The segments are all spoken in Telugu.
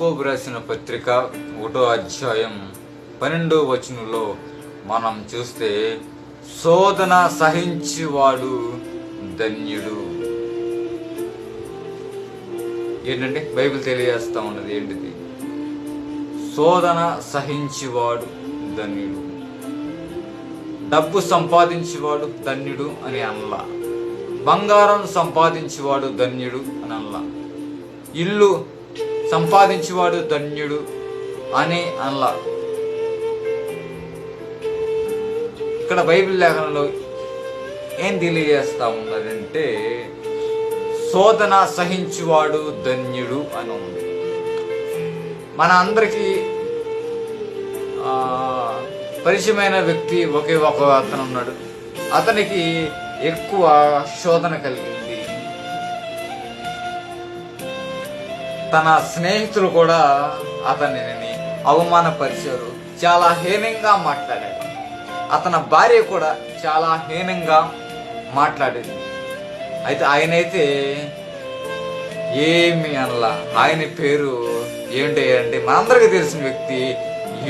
యాకోబు రాసిన పత్రిక ఒకటో అధ్యాయం పన్నెండో వచనంలో మనం చూస్తే శోధన సహించేవాడు ధన్యుడు. ఏంటంటే బైబిల్ తెలియజేస్తా ఉన్నది ఏంటిది? శోధన సహించేవాడు ధన్యుడు. డబ్బు సంపాదించేవాడు ధన్యుడు అని అనలా. బంగారం సంపాదించేవాడు ధన్యుడు అని అనలా. ఇల్లు సంపాదించేవాడు ధన్యుడు అని అనలా. ఇక్కడ బైబిల్ లేఖనంలో ఏం తెలియజేస్తా ఉన్నదంటే శోధన సహించువాడు ధన్యుడు అని ఉంది. మన అందరికీ పరిచయమైన వ్యక్తి ఒకే ఒక అతను ఉన్నాడు. అతనికి ఎక్కువ శోధన కలిగింది. తన స్నేహితులు కూడా అతనిని అవమానపరిచారు. చాలా హీనంగా మాట్లాడాడు. అతని భార్య కూడా చాలా హీనంగా మాట్లాడేది. అయితే ఆయనైతే ఏమి అనలా. ఆయన పేరు ఏంటి అంటే మనందరికీ తెలిసిన వ్యక్తి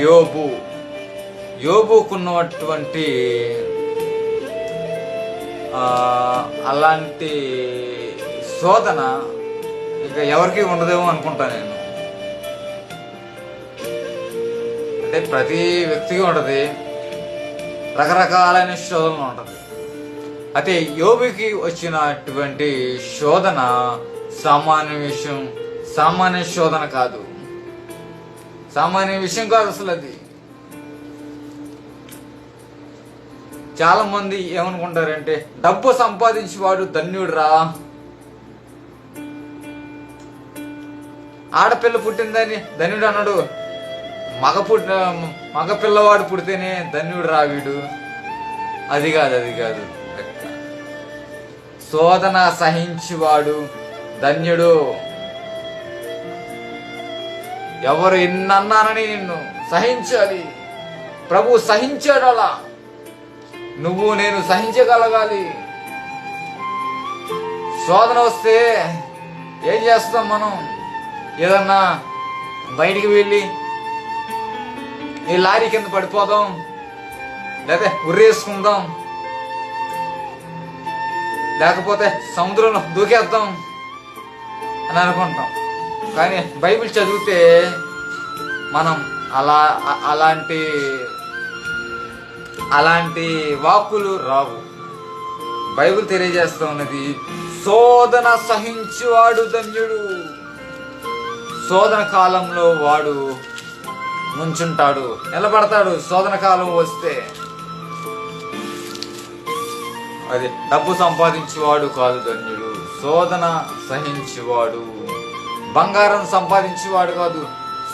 యోబు. యోబుకున్నటువంటి అలాంటి శోధన ఇక ఎవరికి ఉండదేమో అనుకుంటా నేను. అంటే ప్రతి వ్యక్తికి ఉంటుంది. రకరకాలైన శోధనలు ఉంటుంది. అయితే యోగికి వచ్చినటువంటి శోధన సామాన్య విషయం సామాన్య శోధన కాదు. సామాన్య విషయం కాదు అసలు అది. చాలా మంది ఏమనుకుంటారంటే డబ్బు సంపాదించేవాడు ధన్యుడురా ఆడపిల్ల పుట్టిందని ధన్యుడు అన్నాడు. మగ పుట్టిన మగ పిల్లవాడు పుడితేనే ధన్యుడు రావీడు అది కాదు అది కాదు. లెక్క. శోధన సహించివాడు ధన్యుడు. ఎవరు ఎన్నన్నానని నిన్ను సహించాలి. ప్రభు సహించాడు అలా. నువ్వు నేను సహించగలగాలి. శోధన వస్తే ఏం చేస్తాం మనం? ఏదన్నా బయటికి వెళ్ళి ఈ లారీ కింద పడిపోదాం లేదా ఉర్రేసుకుందాం లేకపోతే సముద్రంలో దూకేద్దాం అని అనుకుంటాం. కానీ బైబిల్ చదివితే మనం అలా అలాంటి అలాంటి వాక్కులు రావు. బైబిల్ తెలియజేస్తా ఉన్నది శోధన సహించువాడు ధన్యుడు. శోధన కాలంలో వాడు నుంచుంటాడు. నిలబడతాడు శోధన కాలం వస్తే. అది డబ్బు సంపాదించేవాడు కాదు ధన్యుడు. శోధన సహించేవాడు. బంగారం సంపాదించేవాడు కాదు.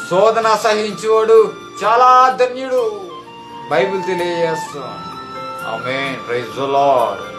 శోధన సహించేవాడు చాలా ధన్యుడు. బైబిల్ తెలియజేస్తాం ఆమె ప్రైజ్ లార్డ్.